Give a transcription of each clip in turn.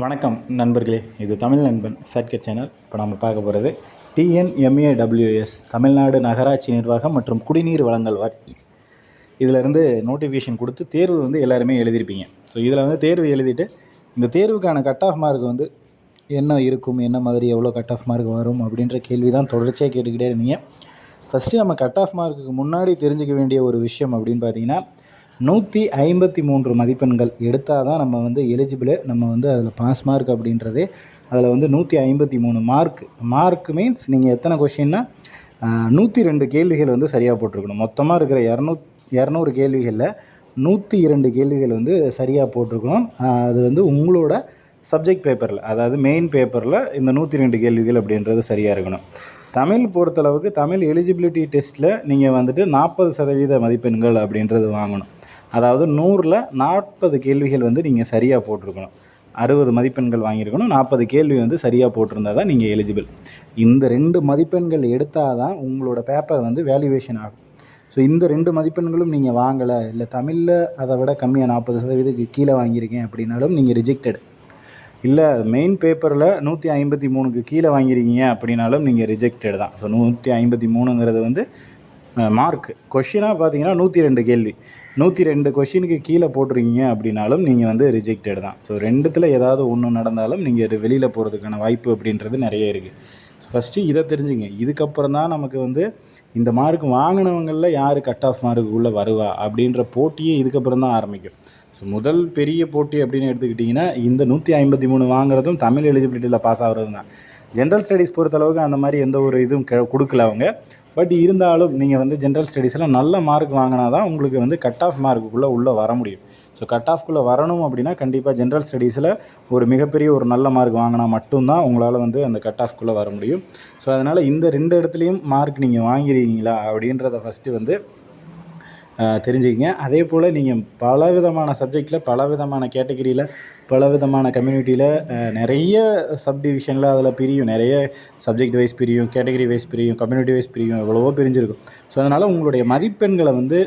வணக்கம் நண்பர்களே இது தமிழ் நண்பன் சர்க்கட் சேனல் இப்போ நம்ம பார்க்க போகிறது டிஎன்எம்ஏடபிள்யூஎஸ் தமிழ்நாடு நகராட்சி நிர்வாகம் மற்றும் குடிநீர் வழங்கல் வாரி இதிலேருந்து நோட்டிஃபிகேஷன் கொடுத்து தேர்வு வந்து எல்லாருமே எழுதியிருப்பீங்க. ஸோ இதில் வந்து தேர்வு எழுதிட்டு இந்த தேர்வுக்கான கட் ஆஃப் மார்க் வந்து என்ன இருக்கும் என்ன மாதிரி எவ்வளோ கட் ஆஃப் மார்க் வரும் அப்படின்ற கேள்வி தான் தொடர்ச்சியாக கேட்டுக்கிட்டே இருந்தீங்க. ஃபஸ்ட்டு நம்ம கட் ஆஃப் மார்க்குக்கு முன்னாடி தெரிஞ்சுக்க வேண்டிய ஒரு விஷயம் அப்படின்னு பார்த்தீங்கன்னா நூற்றி ஐம்பத்தி மூன்று மதிப்பெண்கள் எடுத்தால் தான் நம்ம வந்து எலிஜிபிள் நம்ம வந்து அதில் பாஸ் மார்க் அப்படின்றதே அதில் வந்து நூற்றி ஐம்பத்தி மூணு மார்க் மார்க் மீன்ஸ் நீங்கள் எத்தனை கொஷின்னா நூற்றி ரெண்டு கேள்விகள் வந்து சரியாக போட்டிருக்கணும். மொத்தமாக இருக்கிற இரநூ இரநூறு கேள்விகளில் நூற்றி இரண்டு கேள்விகள் வந்து சரியாக போட்டிருக்கணும். அது வந்து உங்களோட சப்ஜெக்ட் பேப்பரில் அதாவது மெயின் பேப்பரில் இந்த நூற்றி ரெண்டு கேள்விகள் அப்படின்றது சரியாக இருக்கணும். தமிழ் பொறுத்தளவுக்கு தமிழ் எலிஜிபிலிட்டி டெஸ்ட்டில் நீங்கள் வந்துட்டு நாற்பது சதவீத மதிப்பெண்கள் அப்படின்றது வாங்கணும். அதாவது நூறில் நாற்பது கேள்விகள் வந்து நீங்கள் சரியாக போட்டிருக்கணும். அறுபது மதிப்பெண்கள் வாங்கியிருக்கணும். நாற்பது கேள்வி வந்து சரியாக போட்டிருந்தா தான் நீங்கள் எலிஜிபிள் இந்த ரெண்டு மதிப்பெண்கள் எடுத்தால் தான் உங்களோட பேப்பர் வந்து வேல்யூவேஷன் ஆகும். ஸோ இந்த ரெண்டு மதிப்பெண்களும் நீங்கள் வாங்கலை இல்லை தமிழில் அதை விட கம்மியாக நாற்பது சதவீதத்துக்கு கீழே வாங்கியிருக்கேன் அப்படின்னாலும் நீங்கள் ரிஜெக்டட் இல்லை மெயின் பேப்பரில் நூற்றி ஐம்பத்தி மூணுக்கு கீழே வாங்கியிருக்கீங்க அப்படின்னாலும் நீங்கள் ரிஜெக்டட் தான். ஸோ நூற்றி ஐம்பத்தி மூணுங்கிறது வந்து மார்க் கொஷினாக பார்த்தீங்கன்னா நூற்றி ரெண்டு கேள்வி. நூற்றி ரெண்டு கொஷினுக்கு கீழே போட்டிருக்கீங்க அப்படின்னாலும் நீங்கள் வந்து ரிஜெக்டட் தான். ஸோ ரெண்டுத்தில் ஏதாவது ஒன்று நடந்தாலும் நீங்கள் வெளியில் போகிறதுக்கான வாய்ப்பு அப்படின்றது நிறைய இருக்குது ஃபஸ்ட்டு இதை தெரிஞ்சுங்க. இதுக்கப்புறம் தான் நமக்கு வந்து இந்த மார்க் வாங்கினவங்களில் யார் கட் ஆஃப் மார்க்குள்ளே வருவா அப்படின்ற போட்டியே இதுக்கப்புறம் தான் ஆரம்பிக்கும். ஸோ முதல் பெரிய போட்டி அப்படின்னு எடுத்துக்கிட்டிங்கன்னா இந்த நூற்றி ஐம்பத்தி மூணு வாங்குறதும் தமிழ் எலிஜிபிலிட்டியில் பாஸ் ஆகிறதும் தான். ஜென்ரல் ஸ்டடீஸ் பொறுத்தளவுக்கு அந்த மாதிரி எந்த ஒரு இதுவும் கெ- கொடுக்கல அவங்க. பட் இருந்தாலும் நீங்கள் வந்து ஜென்ரல் ஸ்டடீஸில் நல்ல மார்க் வாங்கினா தான் உங்களுக்கு வந்து கட் ஆஃப் மார்க்குள்ளே உள்ளே வர முடியும். ஸோ கட் ஆஃப்குள்ளே வரணும் அப்படின்னா கண்டிப்பாக ஜென்ரல் ஸ்டடீஸில் ஒரு மிகப்பெரிய ஒரு நல்ல மார்க் வாங்கினா மட்டும்தான் உங்களால் வந்து அந்த கட் ஆஃப்குள்ளே வர முடியும். ஸோ அதனால் இந்த ரெண்டு இடத்துலையும் மார்க் நீங்கள் வாங்கிருக்கீங்களா அப்படின்றத ஃபஸ்ட்டு வந்து தெரிஞ்சுக்கங்க. அதே போல் நீங்கள் பல விதமான சப்ஜெக்டில் பல விதமான கேட்டகிரியில் பல விதமான கம்யூனிட்டியில் நிறைய சப்டிவிஷனில் அதில் பிரியும். நிறைய சப்ஜெக்ட் வைஸ் பிரியும் கேட்டகரி வைஸ் பிரியும் கம்யூனிட்டி வைஸ் பிரியும் எவ்வளவோ பிரிஞ்சிருக்கும். ஸோ அதனால் உங்களுடைய மதிப்பெண்களை வந்து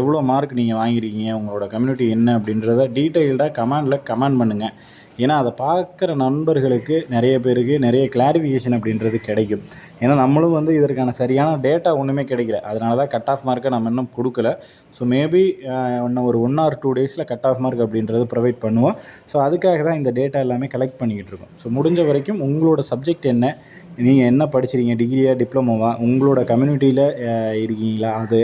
எவ்வளோ மார்க் நீங்கள் வாங்கியிருக்கீங்க உங்களோட கம்யூனிட்டி என்ன அப்படின்றத டீட்டெயில்டாக கமெண்டில் கமெண்ட் பண்ணுங்கள் ஏன்னா அதை பார்க்குற நண்பர்களுக்கு நிறைய பேருக்கு நிறைய கிளாரிஃபிகேஷன் அப்படின்றது கிடைக்கும். ஏன்னா நம்மளும் வந்து இதற்கான சரியான டேட்டா ஒன்றுமே கிடைக்கல. அதனால தான் கட் ஆஃப் மார்க்கை நம்ம இன்னும் கொடுக்கல. ஸோ மேபி இன்னும் ஒரு ஒன் ஆர் டூ டேஸில் கட் ஆஃப் மார்க் அப்படின்றது ப்ரொவைட் பண்ணுவோம். ஸோ அதுக்காக தான் இந்த டேட்டா எல்லாமே கலெக்ட் பண்ணிக்கிட்டு இருக்கோம். ஸோ முடிஞ்ச வரைக்கும் உங்களோட சப்ஜெக்ட் என்ன? நீங்கள் என்ன படிச்சிருக்கீங்க? டிகிரியா டிப்ளமோவா உங்களோட கம்யூனிட்டியில் இருக்கீங்களா? அது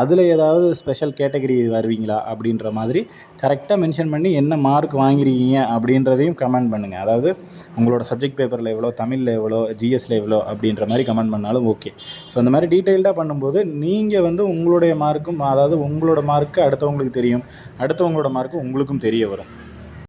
அதில் ஏதாவது ஸ்பெஷல் கேட்டகரி வருவீங்களா? அப்படின்ற மாதிரி கரெக்டாக மென்ஷன் பண்ணி என்ன மார்க் வாங்கியிருக்கீங்க அப்படின்றதையும் கமெண்ட் பண்ணுங்கள் அதாவது உங்களோட சப்ஜெக்ட் பேப்பரில் எவ்வளோ தமிழில் எவ்வளோ ஜிஎஸ்ல எவ்வளோ அப்படின்ற மாதிரி கமெண்ட் பண்ணாலும் ஓகே ஸோ அந்த மாதிரி டீட்டெயில்டாக பண்ணும்போது நீங்கள் வந்து உங்களுடைய மார்க்கும் அதாவது உங்களோட மார்க்கு அடுத்தவங்களுக்கு தெரியும். அடுத்தவங்களோட மார்க்கு உங்களுக்கும் தெரிய வரும்.